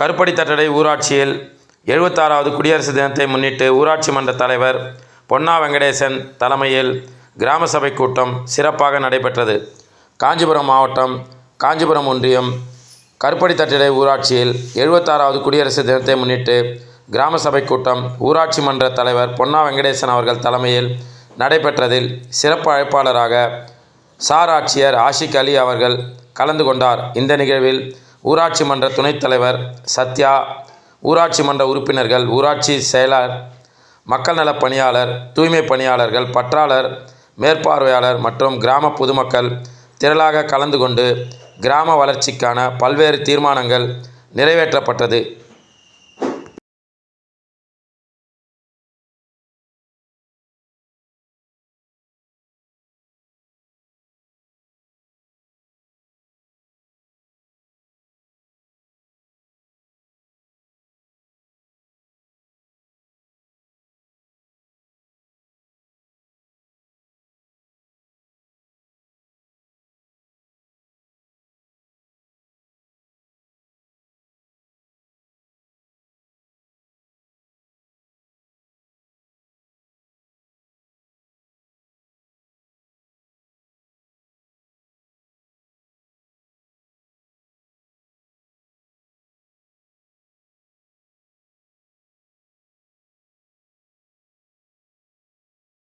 கருப்படி தட்டடை ஊராட்சியில் எழுபத்தாறாவது குடியரசு தினத்தை முன்னிட்டு ஊராட்சி மன்ற தலைவர் பொன்னா வெங்கடேசன் தலைமையில் கிராம சபை கூட்டம் சிறப்பாக நடைபெற்றது. காஞ்சிபுரம் மாவட்டம் காஞ்சிபுரம் ஒன்றியம் கருப்படி தட்டடை ஊராட்சியில் எழுபத்தாறாவது குடியரசு தினத்தை முன்னிட்டு கிராம சபை கூட்டம் ஊராட்சி மன்ற தலைவர் பொன்னா வெங்கடேசன் அவர்கள் தலைமையில் நடைபெற்றதில் சிறப்பு அழைப்பாளராக சார் ஆட்சியர் ஆஷிக் அலி அவர்கள் கலந்து கொண்டார். இந்த நிகழ்வில் ஊராட்சி மன்ற துணைத் தலைவர் சத்யா ஊராட்சி மன்ற உறுப்பினர்கள் ஊராட்சி செயலர் மக்கள் நலப் பணியாளர் தூய்மை பணியாளர்கள் பற்றாளர் மேற்பார்வையாளர் மற்றும் கிராம பொதுமக்கள் திரளாக கலந்து கொண்டு கிராம வளர்ச்சிக்கான பல்வேறு தீர்மானங்கள் நிறைவேற்றப்பட்டது.